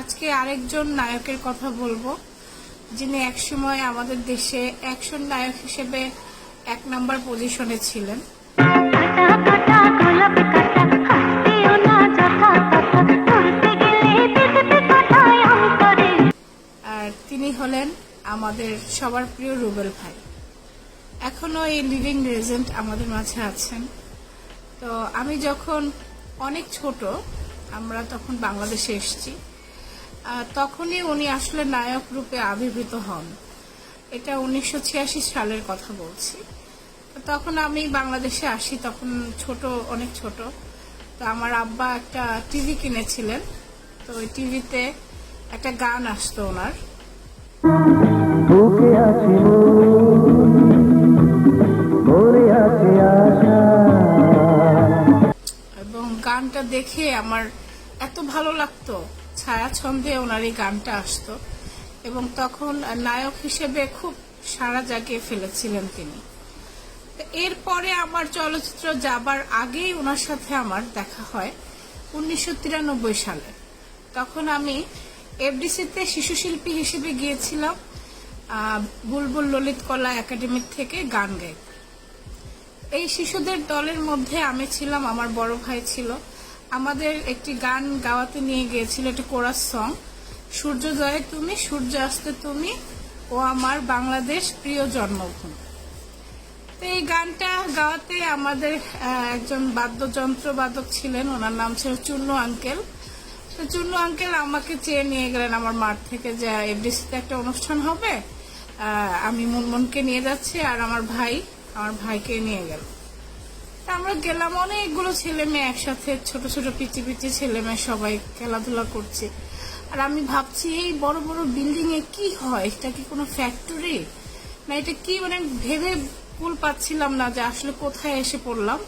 আজকে আরেকজন নায়কের কথা বলব যিনি একসময় আমাদের দেশে অ্যাকশন নায়ক হিসেবে এক নম্বর পজিশনে ছিলেন। আর তিনি হলেন আমাদের সবার প্রিয় রুবেল ভাই। এখনও এই লিভিং রেজেন্ট আমাদের মাঝে আছেন। তো আমি যখন অনেক ছোট আমরা তখন বাংলাদেশে এসেছি। তখনই উনি আসলে নায়ক রূপে আবির্ভূত হন। এটা উনিশশো ছিয়াশি সালের কথা বলছি। তখন আমি বাংলাদেশে আসি তখন ছোট অনেক ছোট। তো আমার আব্বা একটা টিভি কিনেছিলেন। তো ওই টিভিতে একটা গান আসতো ওনার। এবং গানটা দেখে আমার এত ভালো লাগতো। ছায়া ছন্দে ওনার এই গানটা আসতো। এবং তখন নায়ক হিসেবে খুব সারা জাগিয়ে ফেলেছিলেন তিনি। এরপরে আমার চলচ্চিত্র যাবার আগেই ওনার সাথে আমার দেখা হয় উনিশশো তিরানব্বই সালে। তখন আমি এফডিসিতে শিশু শিল্পী হিসেবে গিয়েছিলাম বুলবুল ললিত কলা একাডেমি থেকে গান গাইতে। এই শিশুদের দলের মধ্যে আমি ছিলাম, আমার বড় ভাই ছিল। আমাদের একটি গান গাওয়াতে নিয়ে গিয়েছিল, একটা কোরাস সং সূর্যোদয়ে তুমি, সূর্যাস্তে তুমি, ও আমার বাংলাদেশ প্রিয় জন্মভূমি। তো এই গানটা গাওয়াতে আমাদের একজন বাদ্যযন্ত্র বাদক ছিলেন, ওনার নাম ছিল চুন্নু আঙ্কেল। তো চুন্নু আঙ্কেল আমাকে চেয়ে নিয়ে গেলেন আমার মাঠ থেকে যে, এফডিসিতে একটা অনুষ্ঠান হবে। আমি মুনমুনকে নিয়ে যাচ্ছি আর আমার ভাই, আমার ভাইকে নিয়ে গেল। আমরা গেলাম, অনেকগুলো ছেলে মেয়ে একসাথে, ছোট ছোট পিচি পিচি ছেলে মেয়ে সবাই খেলাধুলা করছে। আর আমি ভাবছি, এই বড় বড় বিল্ডিং এ কি হয়? এটা কি কোনো ফ্যাক্টরি না, এটা কি? মানে ভেবে কুল পাচ্ছিলাম না যে আসলে কোথায় এসে পড়লাম।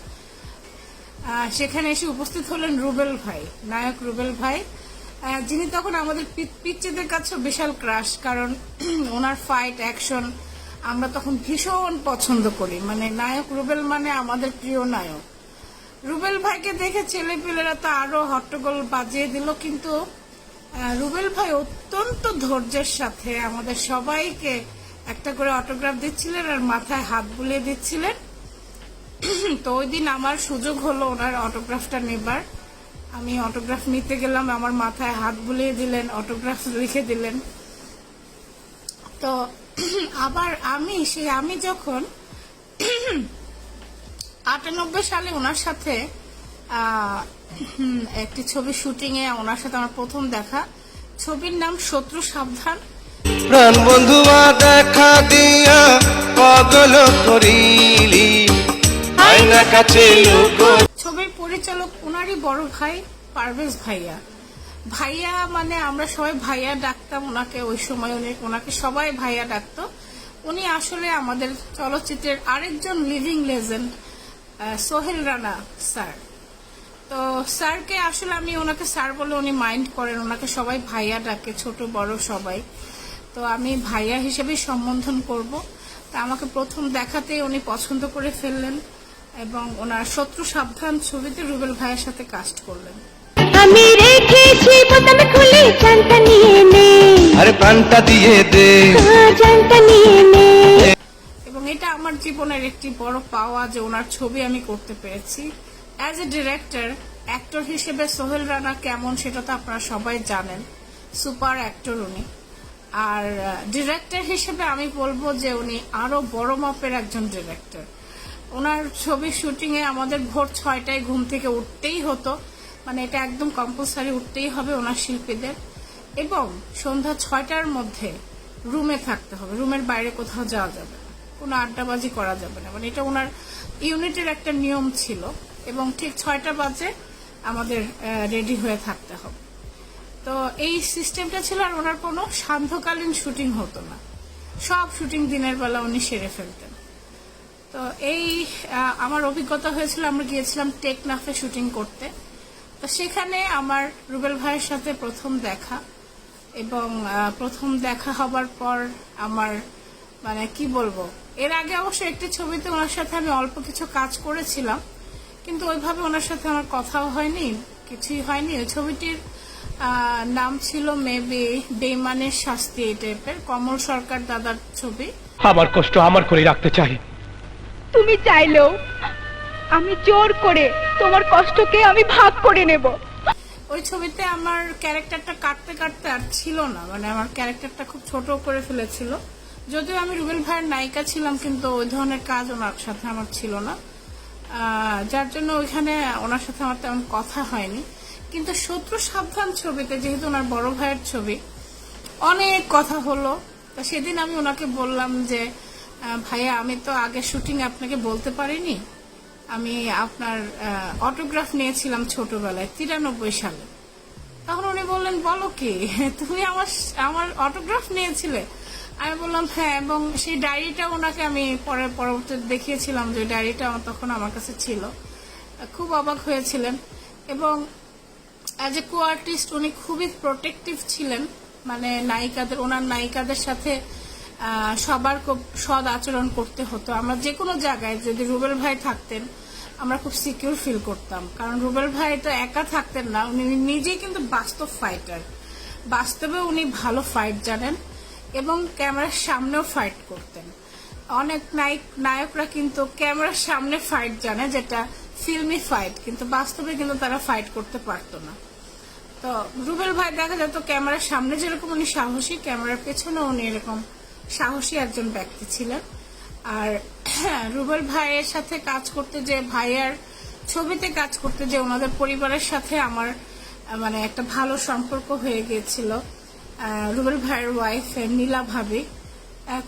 সেখানে এসে উপস্থিত হলেন রুবেল ভাই, নায়ক রুবেল ভাই। যিনি তখন আমাদের পিচ্চিদের কাছেও বিশাল ক্রাশ কারণ ওনার ফাইট অ্যাকশন আমরা তখন ভীষণ পছন্দ করি। মানে নায়ক রুবেল মানে আমাদের প্রিয় নায়ক। রুবেল ভাইকে দেখে ছেলেপিলেরা তো আরও হট্টগোল বাজিয়ে দিল, কিন্তু রুবেল ভাই অত্যন্ত ধৈর্যের সাথে আমাদের সবাইকে একটা করে অটোগ্রাফ দিচ্ছিলেন আর মাথায় হাত বুলিয়ে দিচ্ছিলেন। তো ওই দিন আমার সুযোগ হলো ওনার অটোগ্রাফটা নেবার। আমি অটোগ্রাফ নিতে গেলাম, আমার মাথায় হাত বুলিয়ে দিলেন অটোগ্রাফ লিখে দিলেন। তো আবার আমি সেই আমি যখন আটানব্বই সালে ওনার সাথে একটি ছবি শুটিং এ ওনার সাথে আমার প্রথম দেখা ছবির নাম শত্রু সাবধান। প্রাণ বন্ধুমা দেখা দিয়া পাগল করিলি। আয়না কাছে ছবির পরিচালক ওনারই বড় ভাই পারভেজ ভাইয়া। ভাইয়া মানে আমরা সবাই ভাইয়া ডাকতাম, ওনাকে ওই সময় উনি, ওনাকে সবাই ভাইয়া ডাকতো। উনি আসলে আমাদের চলচ্চিত্রের আরেকজন living legend Sohel Rana sir. তো স্যারকে আসলে আমি ওনাকে স্যার বলে উনি মাইন্ড করেন, ওনাকে সবাই ভাইয়া ডাকে, ছোট, বড় সবাই। তো আমি ভাইয়া হিসেবে সম্বোধন করব। তা আমাকে প্রথম দেখাতেই উনি পছন্দ করে ফেললেন এবং ওনার শত্রু সাবধান ছবিতে রুবেল ভাইয়ের সাথে কাস্ট করলেন। আমি রেখেছি বোতাম খুলে জানটা নিয়ে নে আরে প্রাণটা দিয়ে দে। জানটা নিয়ে নে এবং এটা আমার জীবনের একটি বড় পাওয়া যে ওনার ছবি আমি করতে পেরেছি। অ্যাজ এ ডিরেক্টর অ্যাক্টর হিসেবে সোহেল রানা কেমন সেটা তো আপনারা সবাই জানেন। সুপার অ্যাক্টর উনি। আর ডিরেক্টর হিসেবে আমি বলব যে উনি আরও বড় মাপের একজন ডিরেক্টর ওনার ছবির শুটিং এ আমাদের ভোর ছয়টায় ঘুম থেকে উঠতেই হতো। মানে এটা একদম কম্পালসারি উঠতেই হবে ওনার শিল্পীদের। এবং সন্ধ্যা ছয়টার মধ্যে রুমে থাকতে হবে। রুমের বাইরে কোথাও যাওয়া যাবে না। কোনো আড্ডাবাজি করা যাবে না। মানে এটা ওনার ইউনিটের একটা নিয়ম ছিল এবং ঠিক ছয়টা বাজে আমাদের রেডি হয়ে থাকতে হবে। তো এই সিস্টেমটা ছিল আর ওনার কোনো সান্ধ্যকালীন শুটিং হতো না। সব শুটিং দিনের বেলা উনি সেরে ফেলতেন। তো এই আমার অভিজ্ঞতা হয়েছিল আমরা গিয়েছিলাম টেকনাফে শুটিং করতে। তো সেখানে আমার রুবেল ভাইয়ের সাথে প্রথম দেখা এবং প্রথম দেখা হবার পর আমার মানে কি বলব এর আগে অবশ্য একটি ছবিতে ওনার সাথে আমি অল্প কিছু কাজ করেছিলাম কিন্তু ওইভাবে ওনার সাথে আমার কথাও হয়নি কিছুই হয়নি। ওই ছবিটির নাম ছিল মেবি বেইমানের শাস্তি এই টাইপের কমল সরকার দাদার ছবি। আমার কষ্ট আমার করে রাখতে চাই। তুমি চাইলেও আমি জোর করে তোমার কষ্টকে আমি ভাগ করে নেব। ওই ছবিতে আমার ক্যারেক্টারটা কাটতে কাটতে আর ছিল না মানে আমার ক্যারেক্টারটা খুব ছোট করে ফেলেছিল। যদিও আমি রুবেল ভাইয়ের নায়িকা ছিলাম, কিন্তু ওই ধরনের কাজ ওনার সাথে আমার ছিল না। যার জন্য ওইখানে ওনার সাথে আমার তেমন কথা হয়নি। কিন্তু শত্রু সাবধান ছবিতে, যেহেতু ওনার বড় ভাইয়ের ছবি, অনেক কথা হলো। তা সেদিন আমি ওনাকে বললাম যে ভাইয়া, আমি তো আগে শুটিং আপনাকে বলতে পারিনি আমি আপনার অটোগ্রাফ নিয়েছিলাম ছোটবেলায়, তিরানব্বই সালে। তখন উনি বললেন, বলো কি, তুমি আমার আমার অটোগ্রাফ নিয়েছিলে? আমি বললাম হ্যাঁ এবং সেই ডায়েরিটা ওনাকে আমি পরে, পরবর্তীতে দেখিয়েছিলাম, যে ডায়েরিটা আমার তখন আমার কাছে ছিল। খুব অবাক হয়েছিলেন। এবং অ্যাজ এ কো আর্টিস্ট উনি খুবই প্রোটেক্টিভ ছিলেন। মানে নায়িকাদের, ওনার নায়িকাদের সাথে সবার খুব সৎ আচরণ করতে হতো। আমরা যে কোনো জায়গায় যদি রুবেল ভাই থাকতেন, আমরা খুব সিকিউর ফিল করতাম। কারণ রুবেল ভাই তো একা থাকতেন না, উনি নিজেই কিন্তু বাস্তব ফাইটার বাস্তবে উনি ভালো ফাইট জানেন এবং ক্যামেরার সামনেও ফাইট করতেন। অনেক নায়ক, নায়করা কিন্তু ক্যামেরার সামনে ফাইট জানে, যেটা ফিল্মি ফাইট কিন্তু বাস্তবে কিন্তু তারা ফাইট করতে পারতো না। তো রুবেল ভাই দেখা যেত ক্যামেরার সামনে, যেরকম উনি সাহসী, ক্যামেরার পেছনে উনি এরকম সাহসী একজন ব্যক্তি ছিলেন। আর রুবেল ভাইয়ের সাথে কাজ করতে যে ভাইয়ার ছবিতে কাজ করতে যে ওনাদের পরিবারের সাথে আমার মানে একটা ভালো সম্পর্ক হয়ে গিয়েছিল রুবেল ভাইয়ের ওয়াইফ নীলা ভাবি।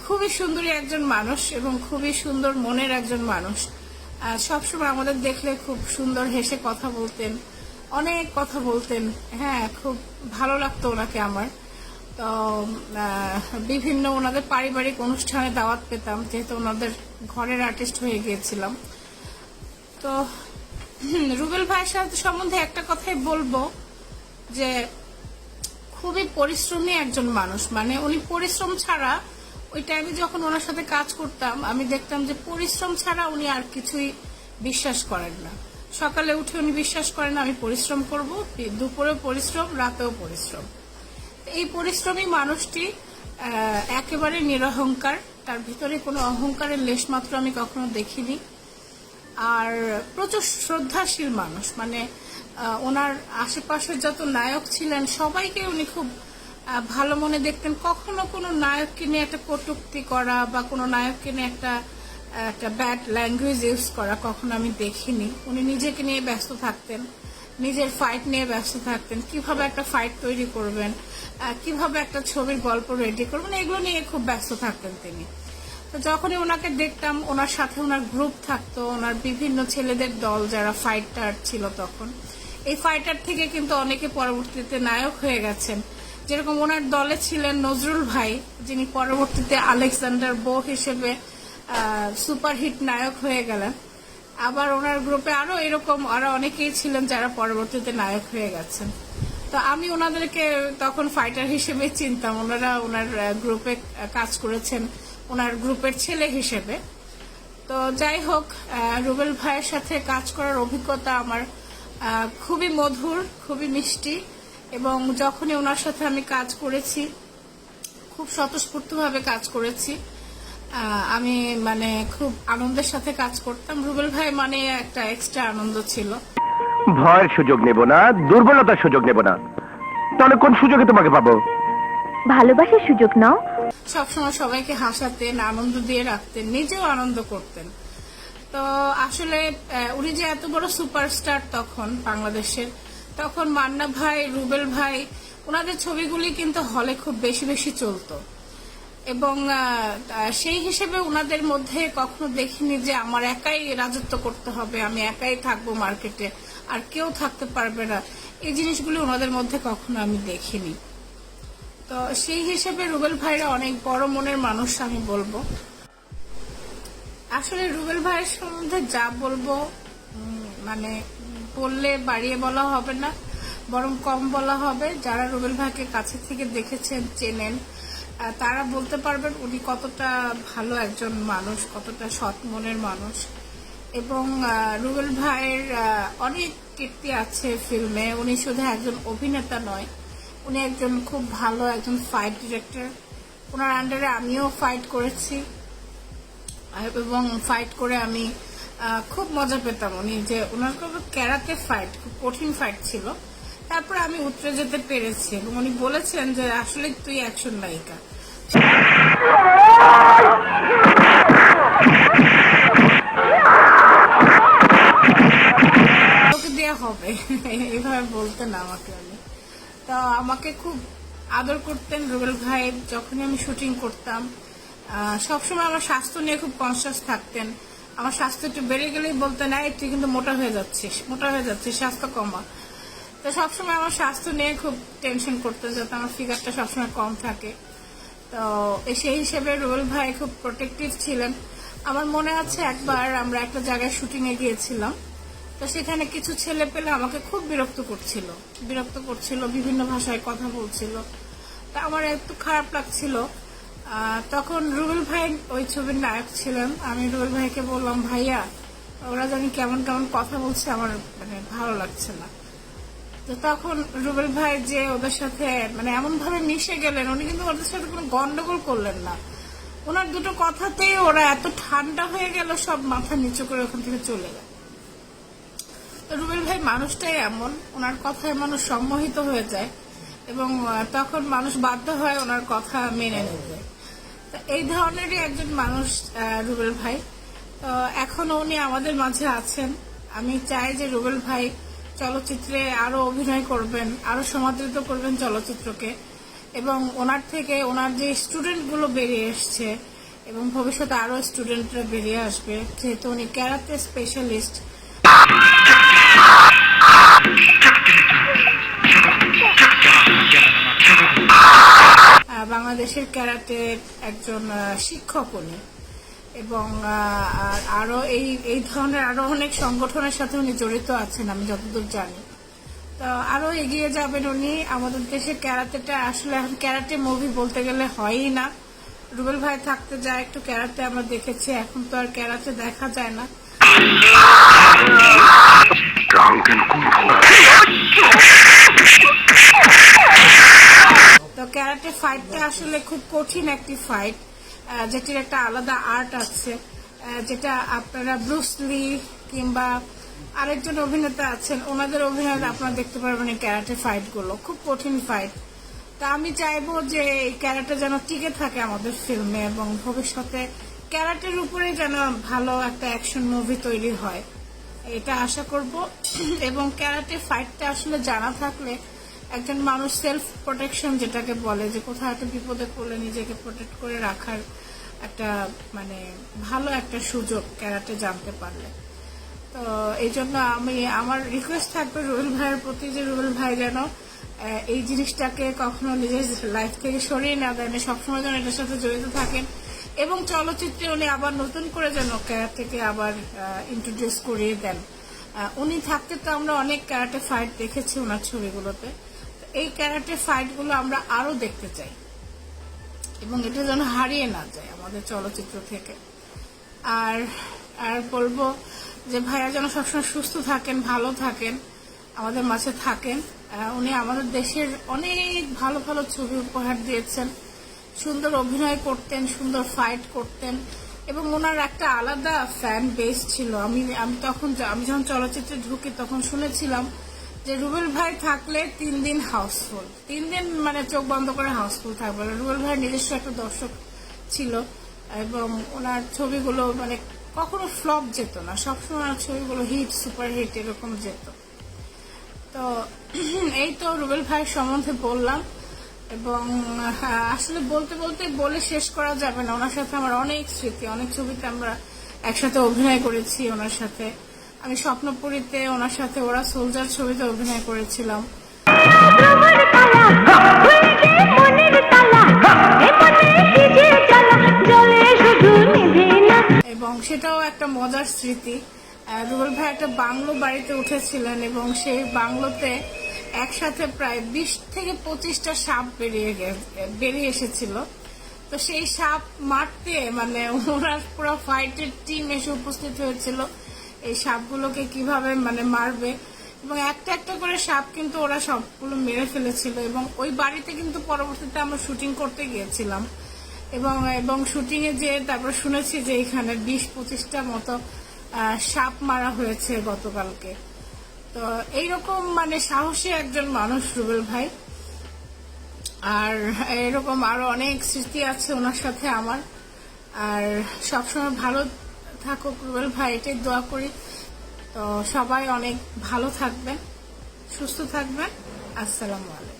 খুবই সুন্দরী একজন মানুষ এবং খুবই সুন্দর মনের একজন মানুষ। সবসময় আমাদের দেখলে খুব সুন্দর হেসে কথা বলতেন, অনেক কথা বলতেন। হ্যাঁ খুব ভালো লাগতো ওনাকে আমার। তো বিভিন্ন ওনাদের পারিবারিক অনুষ্ঠানে দাওয়াত পেতাম, যেহেতু ওনাদের ঘরের আর্টিস্ট হয়ে গিয়েছিলাম। তো রুবেল ভাইয়ের সাথে সম্বন্ধে একটা কথাই বলব, যে খুবই পরিশ্রমী একজন মানুষ। মানে উনি পরিশ্রম ছাড়া ওই টাইমে যখন ওনার সাথে কাজ করতাম, আমি দেখতাম যে পরিশ্রম ছাড়া উনি আর কিছুই বিশ্বাস করেন না। সকালে উঠে উনি বিশ্বাস করেন, আমি পরিশ্রম করব, দুপুরেও পরিশ্রম, রাতেও পরিশ্রম। এই পরিশ্রমী মানুষটি একেবারে নিরহংকার। তার ভিতরে কোনো অহংকারের লেশ মাত্র আমি কখনো দেখিনি। আর প্রচুর শ্রদ্ধাশীল মানুষ মানে ওনার আশেপাশে যত নায়ক ছিলেন, সবাইকে উনি খুব ভালো মনে দেখতেন। কখনো কোনো নায়ককে নিয়ে একটা কটূক্তি করা বা কোনো নায়ককে নিয়ে একটা একটা ব্যাড ল্যাঙ্গুয়েজ ইউজ করা কখনো আমি দেখিনি। উনি নিজেকে নিয়ে ব্যস্ত থাকতেন। নিজের ফাইট নিয়ে ব্যস্ত থাকতেন। কীভাবে একটা ফাইট তৈরি করবেন কীভাবে একটা ছবির গল্প রেডি করবেন, এগুলো নিয়ে খুব ব্যস্ত থাকতেন তিনি। তো যখনই ওনাকে দেখতাম, ওনার সাথে ওনার গ্রুপ থাকতো, ওনার বিভিন্ন ছেলেদের দল যারা ফাইটার ছিল তখন। এই ফাইটার থেকে কিন্তু অনেকে পরবর্তীতে নায়ক হয়ে গেছেন। যেরকম ওনার দলে ছিলেন নজরুল ভাই, যিনি পরবর্তীতে আলেকজান্ডার বো হিসেবে সুপারহিট নায়ক হয়ে গেলেন। আবার ওনার গ্রুপে আরও এরকম আরও অনেকেই ছিলেন যারা পরবর্তীতে নায়ক হয়ে গেছেন। তো আমি ওনাদেরকে তখন ফাইটার হিসেবে চিনতাম। ওনারা ওনার গ্রুপে কাজ করেছেন ওনার গ্রুপের ছেলে হিসেবে। তো যাই হোক রুবেল ভাইয়ের সাথে কাজ করার অভিজ্ঞতা আমার খুবই মধুর, খুবই মিষ্টি এবং যখনই ওনার সাথে আমি কাজ করেছি, খুব স্বতঃস্ফূর্তভাবে কাজ করেছি। আমি মানে খুব আনন্দের সাথে কাজ করতাম। রুবেল ভাই মানে একটা এক্সট্রা আনন্দ ছিল। ভয়ের সুযোগ নেব না দুর্বলতার সুযোগ নেব না। তাহলে কোন সুযোগে তোমাকে পাবো? ভালোবাসার সুযোগ নাও। সবসময় সবাইকে হাসাতেন আনন্দ দিয়ে রাখতেন নিজেও আনন্দ করতেন। তো আসলে আহ, উনি যে এত বড় সুপারস্টার তখন বাংলাদেশের তখন মান্না ভাই রুবেল ভাই ওনাদের ছবিগুলি কিন্তু হলে খুব বেশি বেশি চলতো। এবং সেই হিসেবে ওনাদের মধ্যে কখনো দেখিনি যে আমার একাই রাজত্ব করতে হবে, আমি একাই থাকব মার্কেটে, আর কেউ থাকতে পারবে না। এই জিনিসগুলি ওনাদের মধ্যে কখনো আমি দেখিনি। তো সেই হিসেবে রুবেল ভাইরা অনেক বড় মনের মানুষ, আমি বলব। আসলে রুবেল ভাইয়ের সম্বন্ধে যা বলব মানে বললে বাড়িয়ে বলা হবে না, বরং কম বলা হবে। যারা রুবেল ভাইকে কাছে থেকে দেখেছেন, চেনেন তারা বলতে পারবেন উনি কতটা ভালো একজন মানুষ, কতটা সৎ মনের মানুষ। এবং রুবেল ভাইয়ের অনেক কীর্তি আছে ফিল্মে। উনি শুধু একজন অভিনেতা নয়, উনি একজন খুব ভালো একজন ফাইট ডিরেক্টর ওনার আন্ডারে আমিও ফাইট করেছি। এবং ফাইট করে আমি খুব মজা পেতাম উনি যে ওনার ক্যারাতে ফাইট খুব কঠিন ফাইট ছিল। তারপর আমি উতরে যেতে পেরেছি উনি বলেছেন যে আসলে তুই অ্যাকশন নায়িকা। হবে। এইভাবে বলতেন আমাকে উনি। তো আমাকে খুব আদর করতেন রুবেল ভাই, যখনই আমি শুটিং করতাম। সবসময় আমার স্বাস্থ্য নিয়ে খুব কনসিয়াস থাকতেন। আমার স্বাস্থ্য একটু বেড়ে গেলেই বলতেন, এই, তুই কিন্তু মোটা হয়ে যাচ্ছিস, মোটা হয়ে যাচ্ছিস, স্বাস্থ্য কমা। তো সবসময় আমার স্বাস্থ্য নিয়ে খুব টেনশন করতেন যাতে আমার ফিগারটা সবসময় কম থাকে। তো সেই হিসেবে রুবেল ভাই খুব প্রোটেক্টিভ ছিলেন। আমার মনে আছে একবার আমরা একটা জায়গায় শুটিং এ গিয়েছিলাম, তো সেখানে কিছু ছেলে পেলে আমাকে খুব বিরক্ত করছিল। বিরক্ত করছিল, বিভিন্ন ভাষায় কথা বলছিল। তা আমার একটু খারাপ লাগছিল। তখন রুবেল ভাই ওই ছবির নায়ক ছিলেন। আমি রুবেল ভাইকে বললাম, ভাইয়া, ওরা জানি কেমন কেমন কথা বলছে, আমার মানে ভালো লাগছে না। তো তখন রুবেল ভাই যে ওদের সাথে মানে এমন ভাবে মিশে গেলেন, উনি কিন্তু ওদের সাথে কোনো গন্ডগোল করলেন না। ওনার দুটো কথাতেই ওরা এত ঠান্ডা হয়ে গেল, সব মাথা নিচু করে ওখান থেকে চলে গেল রুবেল ভাই মানুষটাই এমন, ওনার কথায় মানুষ সম্মোহিত হয়ে যায় এবং তখন মানুষ বাধ্য হয় ওনার কথা মেনে নিতে। তো এই ধরনেরই একজন মানুষ রুবেল ভাই। তো এখনও উনি আমাদের মাঝে আছেন। আমি চাই যে রুবেল ভাই চলচ্চিত্রে আরও অভিনয় করবেন, আরও সমাদৃত করবেন চলচ্চিত্রকে। এবং ওনার থেকে ওনার যে স্টুডেন্টগুলো বেরিয়ে এসছে, এবং ভবিষ্যতে আরও স্টুডেন্টরা বেরিয়ে আসবে, যেহেতু উনি ক্যারাতে স্পেশালিস্ট বাংলাদেশের ক্যারাটে একজন শিক্ষক উনি। এবং আহ, আর আরও এই এই ধরনের আরও অনেক সংগঠনের সাথে উনি জড়িত আছেন আমি যতদূর জানি। তো আরও এগিয়ে যাবেন উনি। আমাদের দেশে ক্যারাটেটা আসলে এখন ক্যারাটে মুভি বলতে গেলে হয়ই না। রুবেল ভাই থাকতে যায় একটু ক্যারাটে আমরা দেখেছি এখন তো আর ক্যারাটে দেখা যায় না। তো ক্যারাটে ফাইটটা আসলে খুব কঠিন একটি ফাইট যেটির একটা আলাদা আর্ট আছে যেটা আপনারা ব্রুসলি কিংবা আরেকজন অভিনেতা আছেন, ওনাদের অভিনয় আপনারা দেখতে পারবেন এই ক্যারাটে ফাইটগুলো। খুব কঠিন ফাইট তা আমি চাইব যে এই ক্যারাটে যেন টিকে থাকে আমাদের ফিল্মে এবং ভবিষ্যতে ক্যারাটের উপরে যেন ভালো একটা অ্যাকশন মুভি তৈরি হয়। এটা আশা করব। এবং ক্যারাটে ফাইটটা আসলে জানা থাকলে একজন মানুষ সেলফ প্রোটেকশন যেটাকে বলে, যে কোথাও একটা বিপদে পড়লে নিজেকে প্রোটেক্ট করে রাখার একটা মানে ভালো একটা সুযোগ ক্যারাটে জানতে পারলে। তো এই জন্য আমি, আমার রিকোয়েস্ট থাকবে রুবেল ভাইয়ের প্রতি যে রুবেল ভাই যেন এই জিনিসটাকে কখনো নিজের লাইফ থেকে সরিয়ে না দেন সবসময় যেন এটার সাথে জড়িত থাকেন। এবং চলচ্চিত্রে উনি আবার নতুন করে যেন ক্যারাটেকে আবার ইন্ট্রোডিউস করিয়ে দেন। উনি থাকতে তো আমরা অনেক ক্যারাটে ফাইট দেখেছি ওনার ছবিগুলোতে। এই ক্যারাটে ফাইটগুলো আমরা আরও দেখতে চাই। এবং এটা যেন হারিয়ে না যায় আমাদের চলচ্চিত্র থেকে। আর আর বলব যে ভাইয়া যেন সবসময় সুস্থ থাকেন, ভালো থাকেন, আমাদের মাঝে থাকেন। উনি আমাদের দেশের অনেক ভালো ভালো ছবি উপহার দিয়েছেন। সুন্দর অভিনয় করতেন, সুন্দর ফাইট করতেন। এবং ওনার একটা আলাদা ফ্যান বেস ছিল। আমি আমি তখন আমি যখন চলচ্চিত্রে ঢুকি তখন শুনেছিলাম যে রুবেল ভাই থাকলে তিন দিন হাউসফুল তিন দিন মানে চোখ বন্ধ করে হাউসফুল থাকবে। রুবেল ভাই নিজস্ব একটা দর্শক ছিল এবং ওনার ছবিগুলো মানে কখনো ফ্লপ যেত না। সবসময় ওনার ছবিগুলো হিট সুপার হিট এরকম যেত। তো এই তো রুবেল ভাই সম্বন্ধে বললাম এবং আসলে বলতে বলতে বলে শেষ করা যাবে না। ওনার সাথে আমার অনেক স্মৃতি, অনেক ছবিতে আমরা একসাথে অভিনয় করেছি ওনার সাথে। আমি স্বপ্নপুরীতে ওনার সাথে ওরা সোলজার ছবিতে অভিনয় করেছিলাম। এবং সেটাও একটা মজার স্মৃতি। রুবেল ভাই একটা বাংলো বাড়িতে উঠেছিলেন এবং সেই বাংলোতে একসাথে প্রায় বিশ থেকে পঁচিশটা সাপ বেরিয়ে বেরিয়ে এসেছিল। তো সেই সাপ মারতে মানে ওনার পুরো ফাইটের টিম এসে উপস্থিত হয়েছিল। এই সাপগুলোকে কীভাবে মানে মারবে? এবং একটা একটা করে সাপ কিন্তু ওরা সবগুলো মেরে ফেলেছিল এবং ওই বাড়িতে কিন্তু পরবর্তীতে আমরা শুটিং করতে গিয়েছিলাম। এবং এবং শুটিং এ যে তারপর শুনেছি যে এখানে বিশ পঁচিশটা মতো সাপ মারা হয়েছে গতকালকে। তো এইরকম মানে সাহসী একজন মানুষ রুবেল ভাই। আর এরকম আরও অনেক স্মৃতি আছে ওনার সাথে আমার। আর সবসময় ভালো থাকুক রুবেল ভাই, এটাই দোয়া করি। তো সবাই অনেক ভালো থাকবেন সুস্থ থাকবেন আসসালামু আলাইকুম।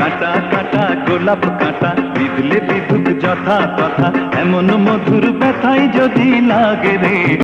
কাটা কাটা, গোলাপ কাটা বিদলে বিদ্যুৎ যথা কথা এমন মধুর ব্যথাই যদি লাগে রে।